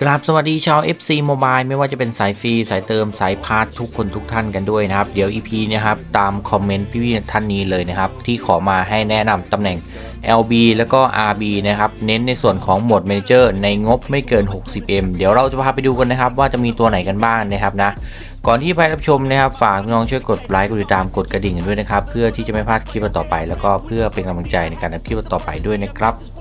กราบสวัสดีชาว FC Mobile ไม่ว่าจะเป็นสายฟรี สายเติมสายพาร์ททุกคนทุกท่านกันด้วยนะครับ เดี๋ยว EP นะครับ ตามคอมเมนต์พี่ๆท่านนี้เลยนะครับ ที่ขอมาให้แนะนำตำแหน่ง LB แล้วก็ RB นะครับ เน้นในส่วนของหมวด Manager ในงบไม่เกิน 60M เดี๋ยวเราจะพาไปดูกันนะครับ ว่าจะมีตัวไหนกันบ้างนะครับนะก่อนที่ไปรับชมนะครับ ฝากน้องช่วยกดไลค์กดติดตามกดกระดิ่งกันด้วยนะครับเพื่อที่จะไม่พลาดคลิปต่อไป แล้วก็เพื่อเป็นกำลังใจในการทำคลิปต่อไปด้วยนะครับ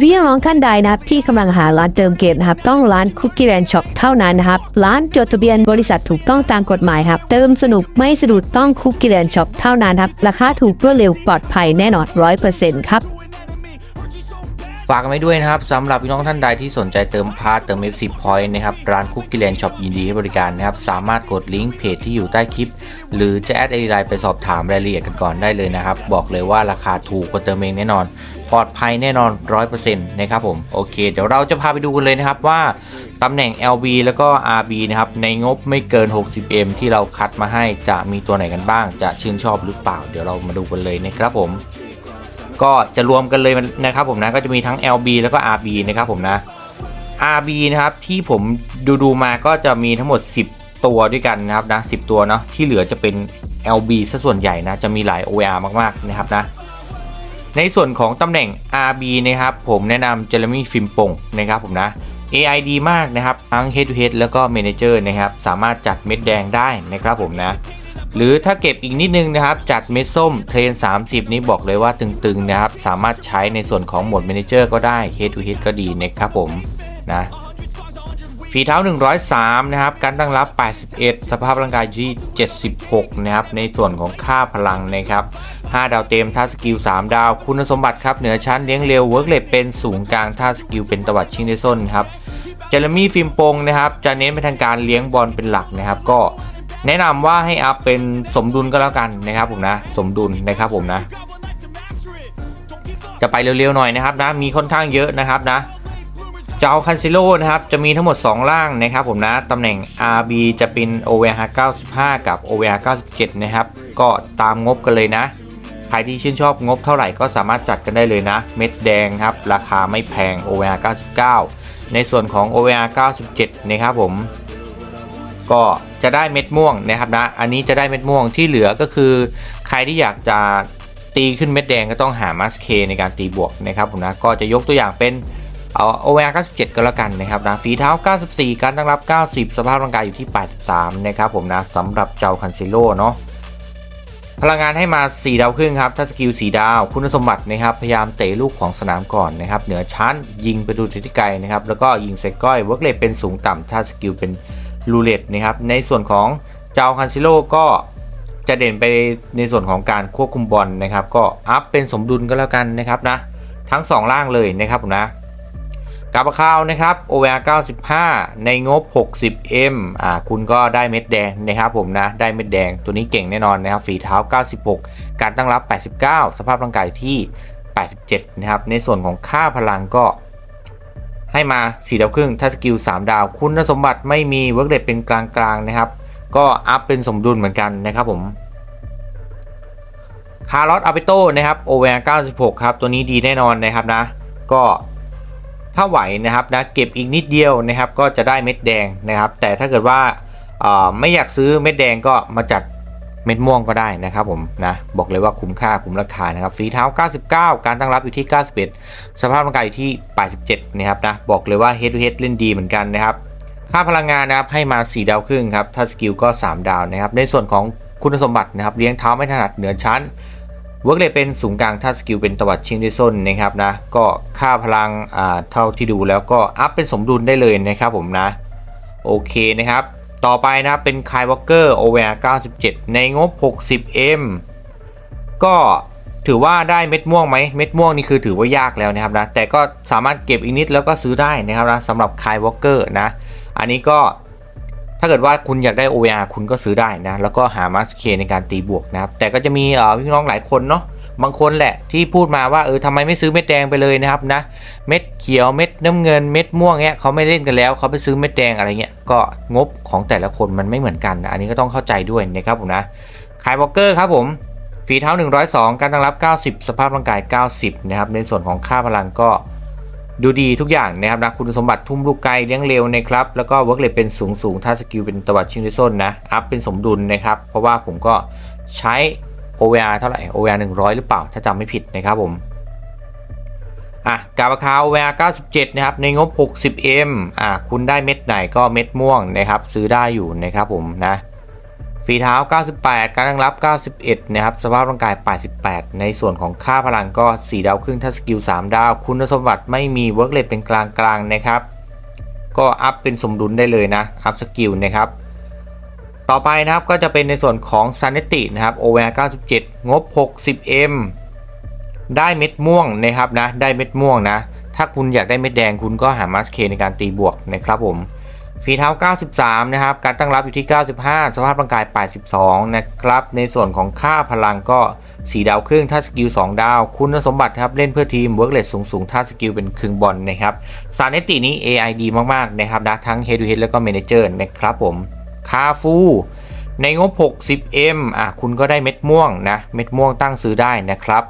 พี่น้องท่านใดนะพี่กำลังหาร้านเติมเกมนะครับ ต้องร้านคุกกี้แลนด์ช็อปเท่านั้นนะครับ ร้านจดทะเบียนบริษัทถูกต้องตามกฎหมายครับ เติมสนุกไม่สะดุดต้องคุกกี้แลนด์ช็อปเท่านั้นครับ ราคาถูกรวดเร็วปลอดภัยแน่นอนร้อยเปอร์เซ็นต์ครับ ฝากกันไว้ด้วยนะครับสำหรับพี่น้องท่านใดที่สนใจเติมพาร์ทเติม FC Point นะครับร้านคุกกี้แลนด์ช็อปยินดีให้บริการนะครับสามารถกดลิงก์เพจที่อยู่ใต้คลิป หรือจะแอดไอดีไลน์ไปสอบถามรายละเอียดกันก่อนได้เลยนะครับ บอกเลยว่าราคาถูกกว่าเติมเองแน่นอน ปลอดภัยแน่นอน 100%นะครับผมโอเค เดี๋ยวเราจะพาไปดูกันเลยนะครับว่าตำแหน่ง LB แล้วก็ RB นะครับในงบไม่เกิน 60M ที่เราคัดมาให้จะมีตัวไหนกันบ้าง จะชื่นชอบหรือเปล่า เดี๋ยวเรามาดูกันเลยนะครับผม ก็จะรวมกันเลยนะครับผมนะก็จะมีทั้ง LB แล้วก็ RB นะครับผมนะ RB นะครับที่ผมดูดูๆมาก็จะมีทั้งหมด 10 ตัวด้วยกันนะครับนะ10 ตัวเนาะที่เหลือจะเป็น LB ซะส่วนใหญ่นะจะมีหลาย OR มากๆนะครับนะในส่วนของตำแหน่ง RB นะครับผมแนะนำเจอร์มี่ฟิมปงนะครับผมนะ AI ดีมากนะครับทั้ง Head to Head แล้วก็ Manager นะครับสามารถจัดเม็ดแดงได้นะครับผมนะ หรือถ้าเก็บอีกนิดนึงนะครับ จัดเม็ดส้มเทรน 30 นี้บอกเลยว่าตึงๆนะครับ สามารถใช้ในส่วนของโหมด Manager ก็ได้ Head to Head ก็ดีนะครับผมนะฝีเท้า 103 นะครับ การตั้งรับ 81 สภาพร่างกายที่ 76 นะครับ ในส่วนของค่าพลังนะครับ 5 ดาวเต็มท่าสกิล 3 ดาว คุณสมบัติครับ เหนือชั้นเลี้ยงเร็วเวิร์กเลทเป็นสูงกลางท่าสกิลเป็นตวัดชิงได้ส้นครับ เจเรมี่ฟิล์มปงนะครับ จะเน้นไปทางการเลี้ยงบอลเป็นหลักนะครับ ก็ แนะนำว่าให้อัพเป็นสมดุลก็แล้วกันนะครับผมนะ สมดุลนะครับผมนะ จะไปเร็วๆหน่อยนะครับนะ มีค่อนข้างเยอะนะครับนะจะเอาคันซิโลนะครับ จะมีทั้งหมด 2 ล่างนะครับผมนะ ตำแหน่ง RB จะเป็น OVR 95 กับ OVR 97 นะครับ ก็ตามงบกันเลยนะ ใครที่ชื่นชอบงบเท่าไหร่ก็สามารถจัดกันได้เลยนะ เม็ดแดงครับ ราคาไม่แพง OVR 99 ในส่วนของ OVR 97 นะครับผม ก็จะได้เม็ดม่วงนะครับนะ อันนี้จะได้เม็ดม่วงที่เหลือก็คือ ใครที่อยากจะตีขึ้นเม็ดแดงก็ต้องหามัสเคในการตีบวกนะครับผมนะก็จะยกตัวอย่างเป็นเอา OVR 97 ก็แล้วกันนะครับนะฝีเท้า 94 การตั้งรับ 90 สภาพร่างกายอยู่ที่ 83 นะครับผมนะสำหรับเจ้าคันเซโลเนาะพลังงานให้มา 4 ดาวครึ่งครับ ถ้าสกิล 4 ดาว คุณสมบัตินะครับ พยายามเตะลูกของสนามก่อนนะครับ เหนือชั้นยิงไปดูที่ไกลนะครับ แล้วก็ยิงใส่ก้อยเวิร์กเลทเป็นสูงต่ำถ้าสกิลเป็น รูเลตนะครับในส่วนของเจ้าคันซิโลก็จะเด่นไปในส่วนของการควบคุมบอลนะครับ ก็อัพเป็นสมดุลก็แล้วกันนะครับนะทั้ง 2 ล่างเลยนะครับผมนะกาบข้าวนะครับ OVR 95 ในงบ 60M อ่าคุณก็ได้เม็ดแดงนะครับผมนะ ได้เม็ดแดงตัวนี้เก่งแน่นอนนะครับฝีเท้า 96 การตั้งรับ 89 สภาพร่างกายที่ 87 นะครับ ในส่วนของค่าพลังก็ ให้มา 4 ดาวครึ่ง ถ้าสกิล 3 ดาว คุณสมบัติไม่มีเวิร์กเดเป็นกลางๆนะครับ ก็อัพเป็นสมดุลเหมือนกันนะครับผม คาร์ลอสอาเปโตนะครับ OVR 96 ครับ ตัวนี้ดีแน่นอนนะครับนะ ก็ถ้าไหวนะครับนะเก็บอีกนิดเดียวนะครับ ก็จะได้เม็ดแดงนะครับ แต่ถ้าเกิดว่าไม่อยากซื้อเม็ดแดงก็มาจัด เม็ดม่วงก็ได้นะครับผมนะบอกเลยว่าคุ้มค่าคุ้มราคานะครับฝีเท้า 99 การตั้งรับอยู่ที่ 91 สภาพร่างกายอยู่ที่ 87 นะครับนะบอกเลยว่า head to head เล่นดีเหมือนกันนะครับค่าพลังงานนะครับให้มา 4 ดาวครึ่งครับถ้าสกิลก็ 3 ดาวนะครับในส่วนของคุณสมบัตินะครับเลี้ยงเท้าไม่ถนัดเหนือชั้นเวิร์กเลยเป็นสูงกลางถ้าสกิลเป็นตวัดชิงด้วยส้นนะครับนะก็ค่าพลังอ่าเท่าที่ดูแล้วก็อัพเป็นสมดุลได้เลยนะครับผมนะโอเคนะครับ ต่อไปนะเป็นคายวอลเกอร์ OVR 97 ในงบ 60M ก็ถือว่าได้เม็ดม่วงไหมเม็ดม่วงนี่คือถือว่ายากแล้วนะครับนะแต่ก็สามารถเก็บอีกนิดแล้วก็ซื้อได้นะครับนะสำหรับคายวอลเกอร์นะ อันนี้ก็ถ้าเกิดว่าคุณอยากได้ OVR คุณก็ซื้อได้นะ แล้วก็หามาสเคในการตีบวกนะครับ แต่ก็จะมีพี่น้องหลายคนเนาะ บางคนแหละที่พูดมาว่าเออทำไมไม่ซื้อเม็ดแดงไปเลยนะครับนะ เม็ดเขียวเม็ดน้ำเงินเม็ดม่วงเงี้ยเขาไม่เล่นกันแล้วเขาไปซื้อเม็ดแดงอะไรเงี้ยก็งบของแต่ละคนมันไม่เหมือนกันนะอันนี้ก็ต้องเข้าใจด้วยนะครับผมนะคายวอลเกอร์ครับผมฝีเท้า 102 การตั้งรับ 90 สภาพร่างกาย 90 นะครับ ในส่วนของค่าพลังก็ดูดีทุกอย่างนะครับนะคุณสมบัติทุ่มลูกไกลเลี้ยงเร็วนะครับ แล้วก็เวิร์กเลเป็นสูงสูงถ้าสกิลเป็นตวัดชิงด้วยส้นนะ อัพเป็นสมดุลนะครับ เพราะว่าผมก็ใช้ OVR เท่าไหร่ OVR 100 หรือเปล่า ถ้าจำไม่ผิดนะครับผม อะกาบราคา OVR 97 นะครับ ในงบ 60M อะคุณได้เม็ดไหนก็เม็ดม่วงนะครับ ซื้อได้อยู่นะครับผมนะฝีเท้า 98 การตั้งรับ 91 นะครับ สภาพร่างกาย 88 ในส่วนของค่าพลังก็ 4 ดาวครึ่งถ้าสกิล 3 ดาว คุณสมบัติไม่มีเวิร์กเลทเป็นกลางๆนะครับ ก็อัพเป็นสมดุลได้เลยนะ อัพสกิลนะครับ ต่อไปนะครับก็จะเป็นในส่วนของ s a n e t i นะครับ OVR 97 งบ 60M ได้เม็ดม่วงนะครับนะได้เม็ดม่วงนะ ถ้าคุณอยากได้เม็ดแดงคุณก็หามาสเคในการตีบวกนะครับผมฝีเท้า 93 นะครับ การตั้งรับอยู่ที่ 95 สภาพร่างกาย 82 นะครับ ในส่วนของค่าพลังก็ 4 ดาวครึ่ง ถ้าสกิล 2 ดาว คุณสมบัติครับ เล่นเพื่อทีมเวิร์กเลสสูงสูงๆถ้าสกิลเป็นครึ่งบอลนะครับซาเนตินี้ AI ดีมาก ๆ นะครับนะทั้ง Head to Head แล้วก็ Manager นะครับผม คาฟู ในงบ 60M อะคุณก็ได้เม็ดม่วงนะ เม็ดม่วงตั้งซื้อได้นะครับ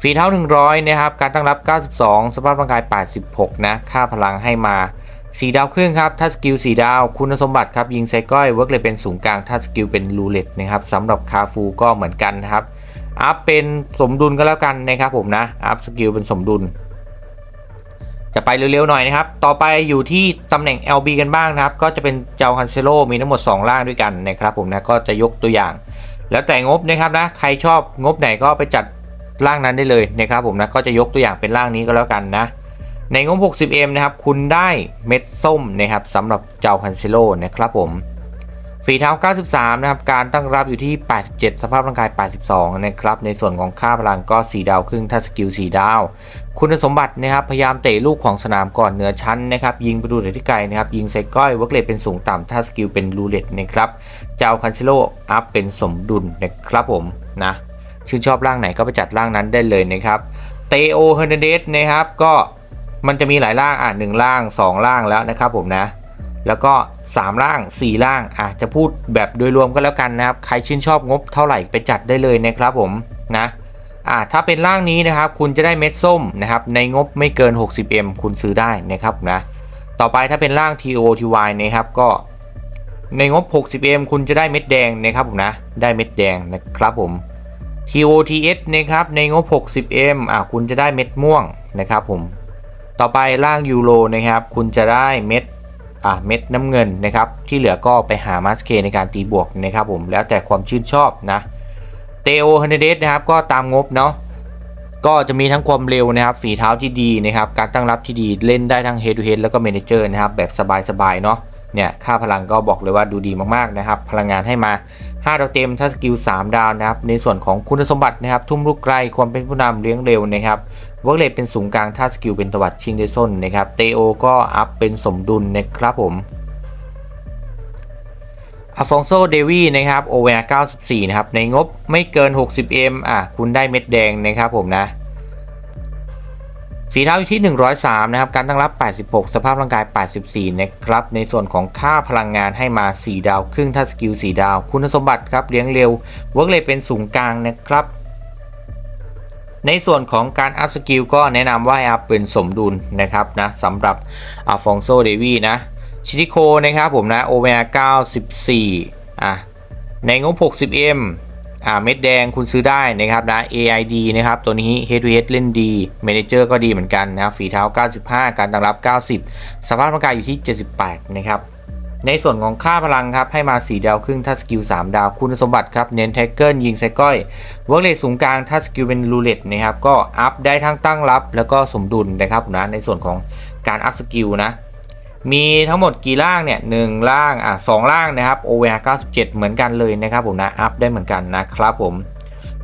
ฝีเท้า 100 นะครับ การตั้งรับ 92 สภาพร่างกาย 86 นะ ค่าพลังให้มา 4 ดาวครึ่งครับ ถ้าสกิล 4 ดาว คุณสมบัติครับ ยิงไซก้อยเวิร์กเลยเป็นสูงกลาง ถ้าสกิลเป็นรูเล็ตนะครับสำหรับคาฟูก็เหมือนกันครับ อัพเป็นสมดุลก็แล้วกันนะครับผมนะ อัพสกิลเป็นสมดุล จะไปเร็วๆหน่อยนะครับ ต่อไปอยู่ที่ตำแหน่ง LB กันบ้างนะครับ ก็จะเป็นเจ้าฮันเซโลมีทั้งหมด 2 ล่างด้วยกันนะครับผมนะก็จะยกตัวอย่าง แล้วแต่งบนะครับนะใครชอบงบไหนก็ไปจัดล่างนั้นได้เลยนะครับผมนะก็จะยกตัวอย่างเป็นล่างนี้ก็แล้วกันนะ ในงบ 60M นะครับคุณได้เม็ดส้มนะครับสำหรับเจ้าฮันเซโลนะครับผม ฝีเท้า 93 นะครับ การตั้งรับอยู่ที่ 87 สภาพร่างกาย 82 นะครับ ในส่วนของค่าพลังก็ 4 ดาวครึ่ง ถ้าสกิล 4 ดาว คุณสมบัตินะครับ พยายามเตะลูกของสนามก่อนเหนือชั้นนะครับ ยิงประตูเหนือที่ไกลนะครับ ยิงใส่ก้อยวิร์กเลตเป็นสูงต่ำ ถ้าสกิลเป็นรูเล็ตนะครับเจ้าคันเซโลอัพเป็นสมดุลนะครับผมนะ ชื่นชอบร่างไหนก็ไปจัดร่างนั้นได้เลยนะครับ เตโอเฮอร์นเดสนะครับ ก็มันจะมีหลายร่างอะหนึ่งร่าง 2 ร่างแล้วนะครับผมนะ แล้วก็ 3 ร่าง 4 ร่างอะจะพูดแบบโดยรวมก็แล้วกันนะครับ ใครชื่นชอบงบเท่าไหร่ไปจัดได้เลยนะครับผมนะอะถ้าเป็นร่างนี้นะครับ คุณจะได้เม็ดส้มนะครับ ในงบไม่เกิน 60M คุณซื้อได้นะครับนะต่อไปถ้าเป็นร่าง TOTY นะครับก็ในงบ 60M คุณจะได้เม็ดแดงนะครับผมนะได้เม็ดแดงนะครับผม TOTS นะครับในงบ 60M อะคุณจะได้เม็ดม่วงนะครับผมต่อไปร่างยูโรนะครับ คุณจะได้เม็ด เม็ดน้ำเงินนะครับ ที่เหลือก็ไปหามาสเคในการตีบวกนะครับผมแล้วแต่ความชื่นชอบนะเตโอฮันเดสนะครับก็ตามงบเนาะก็จะมีทั้งความเร็วนะครับ ฝีเท้าที่ดีนะครับ การตั้งรับที่ดีเล่นได้ทั้งเฮด d to Head แล้วก็เมนเจอร์นะครับ แบบสบายๆเนาะเนี่ยค่าพลังก็บอกเลยว่าดูดีมากๆนะครับ พลังงานให้มา 5ดาวเต็มถ้าสกิล 3 ดาวนะครับ ในส่วนของคุณสมบัตินะครับ ทุ่มลูกไกลความเป็นผู้นำเลี้ยงเร็วนะครับเวิร์กเลทเป็นสูงกลางถ้าสกิลเป็นตวัดชิงได้ส้นนะครับเตโอก็อัพเป็นสมดุลนะครับผมอ f ฟองโซเดวีนะครับโอเวอร์94 นะครับ ในงบไม่เกิน 60M อะ คุณได้เม็ดแดงนะครับผมนะ สีเท้าอยู่ที่ 103 นะครับ การตั้งรับ 86 สภาพร่างกาย 84 นะครับ ในส่วนของค่าพลังงานให้มา 4 ดาว ครึ่งถ้าสกิล 4 ดาว คุณสมบัติครับ เลี้ยงเร็ว เวิร์กเลยเป็นสูงกลางนะครับ ในส่วนของการอัพสกิลก็แนะนำว่าอัพเป็นสมดุลนะครับนะสำหรับอาฟองโซเดวีนะ ชิติโคนะครับผมนะ OVR 94 อะ ในงบ 60M อ่าเม็ดแดงคุณซื้อได้นะครับนะ AID นะครับตัวนี้ Head to Head เล่นดี Manager ก็ดีเหมือนกันนะฝีเท้า 95 การตั้งรับ 90 สภาพร่างกายอยู่ที่ 78 นะครับในส่วนของค่าพลังครับ ให้มา 4 ดาวครึ่งถ้าสกิล 3 ดาวคุณสมบัติครับ เน้นแท็กเกิลยิงไซก้อยเวิร์กเลทสูงกลางถ้าสกิลเป็นรูเล็ตนะครับ ก็อัพได้ทั้งตั้งรับ แล้วก็สมดุลนะครับนะในส่วนของการอัพสกิลนะ มีทั้งหมดกี่ล่างเนี่ยหนึ่งล่างอะสองล่างนะครับ OVR 97 เหมือนกันเลยนะครับผมนะอัพได้เหมือนกันนะครับผม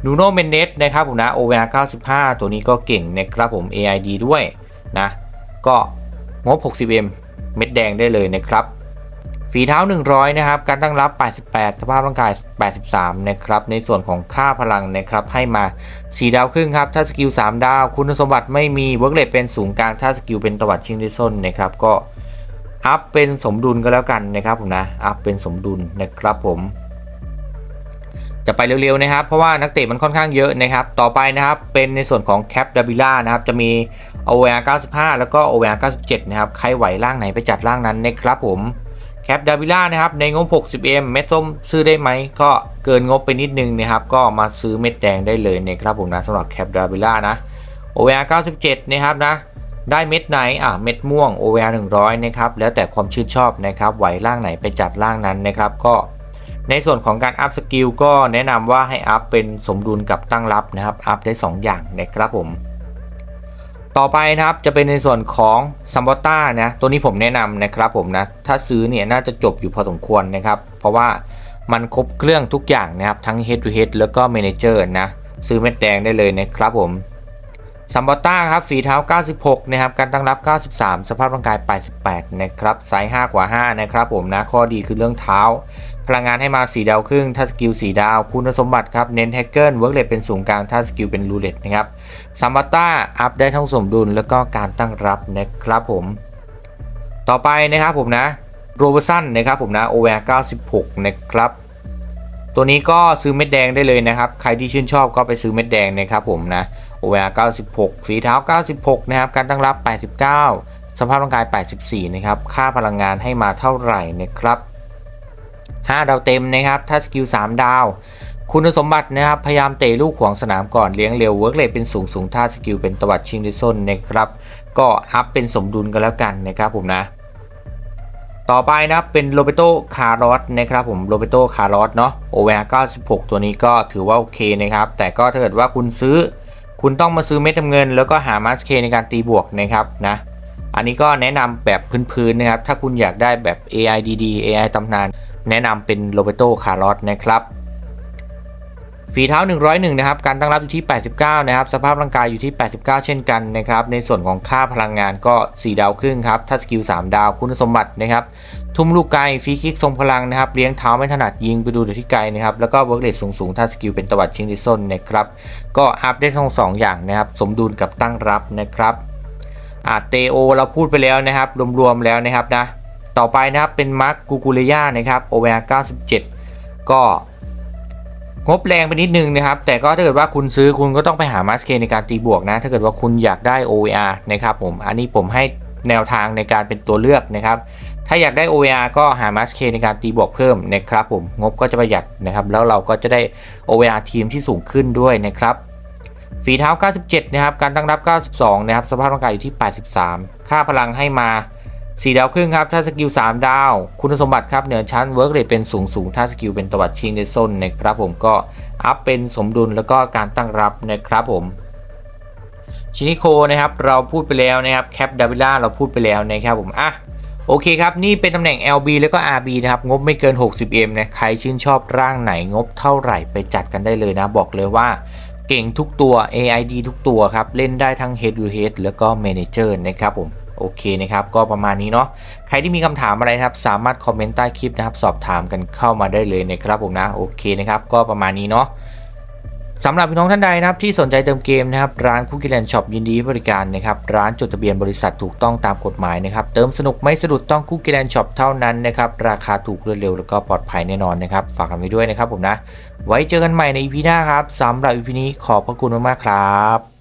นูโนเมนเนสนะครับผมนะ OVR 95 ตัวนี้ก็เก่งนะครับผม AID ด้วยนะก็งบ 60M เม็ดแดงได้เลยนะครับฝีเท้า 100 นะครับ การตั้งรับ 88 สภาพร่างกาย 83 นะครับ ในส่วนของค่าพลังนะครับ ให้มา 4 ดาวครึ่งครับ ถ้าสกิล 3 ดาว คุณสมบัติไม่มี เวิร์กเลทเป็นสูงกลาง ถ้าสกิลเป็นตวัดชิงด้วยส้นนะครับ ก็ อัพเป็นสมดุลก็แล้วกันนะครับผมนะอัพเป็นสมดุลนะครับผม จะไปเร็วๆนะครับ เพราะว่านักเตะมันค่อนข้างเยอะนะครับ ต่อไปนะครับเป็นในส่วนของแคปดาบิล่านะครับ จะมี OVR 95 แล้วก็ OVR 97 นะครับ ใครไหวร่างไหนไปจัดร่างนั้นนะครับผมแคปดาบิล่านะครับ ในงบ 60M เม็ดส้มซื้อได้ไหม ก็เกินงบไปนิดนึงนะครับ ก็มาซื้อเม็ดแดงได้เลยนะครับผมนะสำหรับแคปดาบิล่านะ OVR 97 นะครับนะ ได้เม็ดไหนอะเม็ดม่วง OVR 100 นะครับ แล้วแต่ความชื่นชอบนะครับไหวร่างไหนไปจัดร่างนั้นนะครับ ก็ในส่วนของการอัพสกิลก็แนะนำว่าให้อัพเป็นสมดุลกับตั้งรับนะครับ อัพได้ 2 อย่างนะครับผม ต่อไปนะครับจะเป็นในส่วนของซัมบอต้านะ ตัวนี้ผมแนะนำนะครับผมนะ ถ้าซื้อเนี่ยน่าจะจบอยู่พอสมควรนะครับ เพราะว่ามันครบเครื่องทุกอย่างนะครับ ทั้ง Head to Head แล้วก็ Manager นะ ซื้อเม็ดแดงได้เลยนะครับผม ซัมบอต้าครับฝีเท้า 96 นะครับ การตั้งรับ 93 สภาพร่างกาย 88 นะครับไซส์5กว่า 5 นะครับผมนะ ข้อดีคือเรื่องเท้า พลังงานให้มา 4 ดาวครึ่ง ถ้าสกิล 4 ดาว คุณสมบัติครับ เน้นแฮกเกิลเวิร์กเลทเป็นศูนย์กลาง ถ้าสกิลเป็นรูเลตนะครับซัมบอต้า อัพได้ทั้งสมดุลแล้วก็การตั้งรับนะครับผม ต่อไปนะครับผมนะ โรเบอร์สันนะครับผมนะ OVR 96 นะครับตัวนี้ก็ซื้อเม็ดแดงได้เลยนะครับ ใครที่ชื่นชอบก็ไปซื้อเม็ดแดงนะครับผมนะ OVR 96 ฝีเท้า 96 นะครับ การตั้งรับ 89 สภาพร่างกาย 84 นะครับ ค่าพลังงานให้มาเท่าไหร่นะครับ 5 ดาวเต็มนะครับ ถ้าสกิล 3 ดาว คุณสมบัตินะครับ พยายามเตะลูกขวางสนามก่อน เลี้ยงเร็ว เวิร์กเลทเป็นสูงสูงถ้าสกิลเป็นตวัดชิงดิส้นนะครับ ก็อัพเป็นสมดุลกันแล้วกันนะครับผมนะ ต่อไปนะครับเป็นโรเบโตคาร์ลอสนะครับผม โรเบโตคาร์ลอสเนาะ OVR 96 ตัวนี้ก็ถือว่าโอเคนะครับ แต่ก็ถ้าเกิดว่าคุณซื้อ คุณต้องมาซื้อเม็ดน้ำเงิน แล้วก็หามาสเคในการตีบวกนะครับนะอันนี้ก็แนะนำแบบพื้นๆนะครับ ถ้าคุณอยากได้แบบ AI ดีๆ AI ตำนาน แนะนำเป็นโรเบโตคาร์ลอสนะครับ ฝีเท้า 101 นะครับ การตั้งรับอยู่ที่ 89 นะครับ สภาพร่างกายอยู่ที่ 89 เช่นกันนะครับ ในส่วนของค่าพลังงานก็ 4 ดาวครึ่งครับ ถ้าสกิล 3 ดาว คุณสมบัตินะครับ ทุ่มลูกไกลฟรีคิกทรงพลังนะครับ เลี้ยงเท้าไม่ถนัดยิงไปดูเดี๋ยที่ไกลนะครับ แล้วก็เวิร์กเรทสูงๆ ถ้าสกิลเป็นตวัดชิงดิส้นนะครับ ก็อัพได้ทั้งสองอย่างนะครับ สมดุลกับตั้งรับนะครับอ่าเตโอเราพูดไปแล้วนะครับ รวมๆแล้วนะครับนะ ต่อไปนะครับเป็นมาร์คกูกูเลียนะครับ OVR 97 ก็ งบแรงไปนิดนึงนะครับ แต่ก็ถ้าเกิดว่าคุณซื้อคุณก็ต้องไปหามาสเคในการตีบวกนะ ถ้าเกิดว่าคุณอยากได้ OVR นะครับผม อันนี้ผมให้แนวทางในการเป็นตัวเลือกนะครับ ถ้าอยากได้ OVR ก็หามาสเคในการตีบวกเพิ่มนะครับผม งบก็จะประหยัดนะครับ แล้วเราก็จะได้ OVR ทีมที่สูงขึ้นด้วยนะครับฝีเท้า 97 นะครับ การตั้งรับ 92 นะครับ สภาพร่างกายอยู่ที่ 83 ค่าพลังให้มา 4 ดาวครึ่งครับ ถ้าสกิล 3 ดาว คุณสมบัติครับเหนือชั้นเวิร์กเรทเป็นสูงสูงถ้าสกิลเป็นตวัดชิงในโซนนะครับผมก็อัพเป็นสมดุลแล้วก็การตั้งรับนะครับผมชินิโคนะครับเราพูดไปแล้วนะครับแคปดาวิล่าเราพูดไปแล้วนะครับผมอะโอเคครับ นี่เป็นตำแหน่ง LB แล้วก็ RB นะครับ งบไม่เกิน 60M นะใครชื่นชอบร่างไหนงบเท่าไหร่ไปจัดกันได้เลยนะ บอกเลยว่าเก่งทุกตัว AID ทุกตัวครับ เล่นได้ทั้ง Head to Head แล้วก็ Manager นะครับผม โอเคนะครับก็ประมาณนี้เนาะใครที่มีคำถามอะไรนะครับสามารถคอมเมนต์ใต้คลิปนะครับสอบถามกันเข้ามาได้เลยนะครับผมนะโอเคนะครับก็ประมาณนี้เนาะสำหรับพี่น้องท่านใดนะครับที่สนใจเติมเกมนะครับร้านคุกกี้แลนด์ช็อปยินดีให้บริการนะครับร้านจดทะเบียนบริษัทถูกต้องตามกฎหมายนะครับเติมสนุกไม่สะดุดต้องคุกกี้แลนด์ช็อปเท่านั้นนะครับราคาถูกรวดเร็วแล้วก็ปลอดภัยแน่นอนนะครับฝากกันไว้ด้วยนะครับผมนะ ไว้เจอกันใหม่ใน EP หน้าครับสำหรับ EP นี้ขอบพระคุณมากๆครับ